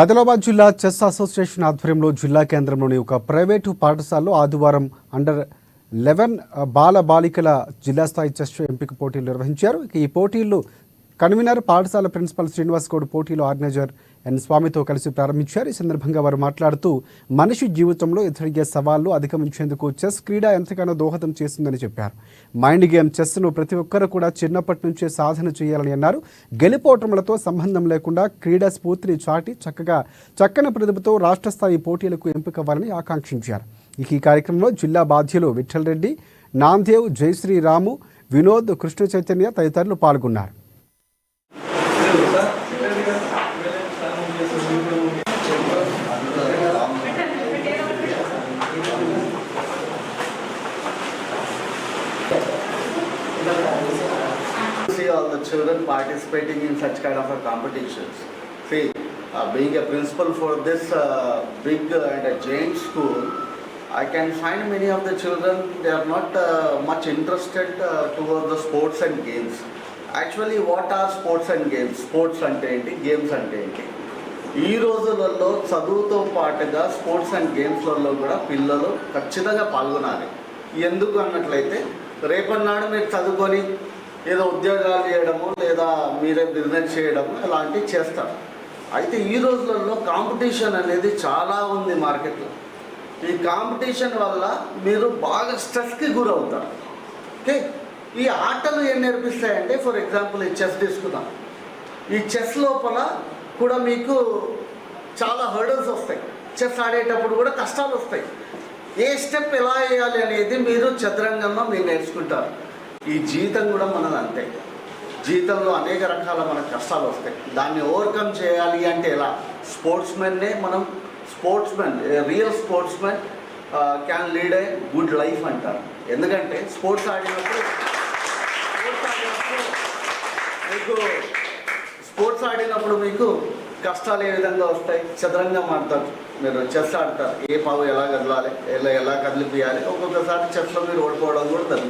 ఆదిలాబాద్ జిల్లా chess association ఆధ్వర్యంలో జిల్లా కేంద్రంలోని ఒక ప్రైవేటు పాఠశాలలో ఆదివారం అండర్ లెవెన్ బాల బాలికల జిల్లా స్థాయి చెస్ ఎంపిక పోటీలు నిర్వహించారు. ఈ పోటీల్లో కన్వీనర్ పాఠశాల ప్రిన్సిపల్ శ్రీనివాస్ గౌడ్ పోటీలో ఆర్గనైజర్ ఎన్ స్వామితో కలిసి ప్రారంభించారు. ఈ సందర్భంగా వారు మాట్లాడుతూ మనిషి జీవితంలో ఎదురయ్యే సవాళ్ళు అధిగమించేందుకు చెస్ క్రీడ ఎంతగానో దోహదం చేస్తుందని చెప్పారు. మైండ్ గేమ్ చెస్ను ప్రతి ఒక్కరూ కూడా చిన్నప్పటి నుంచే సాధన చేయాలని అన్నారు. గెలుపోటములతో సంబంధం లేకుండా క్రీడా స్ఫూర్తిని చాటి చక్కగా చక్కని ప్రతిభతో రాష్ట్ర స్థాయి పోటీలకు ఎంపికవ్వాలని ఆకాంక్షించారు. ఇక ఈ కార్యక్రమంలో జిల్లా బాధ్యులు విఠల్ రెడ్డి నాందేవ్ జయశ్రీరాము వినోద్ కృష్ణ చైతన్య తదితరులు పాల్గొన్నారు. See all the children participating in such kind of a competitions. See, uh, being a principal for this uh, big uh, and a giant school, I can find many of the children, they are not uh, much interested uh, towards the sports and games. Actually, what are sports and games? Sports అంటే ఏంటి games అంటే ఏంటి ఈ రోజులలో చదువుతో పాటుగా sports and గేమ్స్లలో కూడా పిల్లలు ఖచ్చితంగా పాల్గొనాలి ఎందుకు అన్నట్లయితే రేపన్నాడు మీరు చదువుకొని ఏదో ఉద్యోగాలు చేయడము లేదా మీరే బిజినెస్ చేయడము ఇలాంటివి చేస్తారు. అయితే ఈ రోజులలో కాంపిటీషన్ అనేది చాలా ఉంది మార్కెట్లో. ఈ కాంపిటీషన్ వల్ల మీరు బాగా స్ట్రెస్కి గురవుతారు. ఓకే? ఈ ఆటలు ఏం నేర్పిస్తాయంటే ఫర్ ఎగ్జాంపుల్ ఈ చెస్ తీసుకుందాం. ఈ చెస్ లోపల కూడా మీకు చాలా హర్డల్స్ వస్తాయి. చెస్ ఆడేటప్పుడు కూడా కష్టాలు వస్తాయి. ఏ స్టెప్ ఎలా వేయాలి అనేది మీరు చతురంగంలో మీరు నేర్చుకుంటారు. ఈ జీవితం కూడా మనది అంతే. జీవితంలో అనేక రకాల మన కష్టాలు వస్తాయి. దాన్ని ఓవర్కమ్ చేయాలి అంటే ఎలా? స్పోర్ట్స్ మెన్నే మనం sportsmen real sportsmen can lead a good life అంటారు. ఎందుకంటే స్పోర్ట్స్ ఆడినప్పుడు స్పోర్ట్స్ ఆడినప్పుడు మీకు స్పోర్ట్స్ ఆడినప్పుడు మీకు కష్టాలు ఏ విధంగా వస్తాయి? చదరంగం ఆడతారు. మీరు చెస్ ఆడతారు. ఏ పావు ఎలా కదలాలి? ఎలా ఎలా కదిలిపియాలి? ఒక్కొక్కసారి చెస్లో మీరు ఓడిపోవడం కూడా జరుగుతుంది.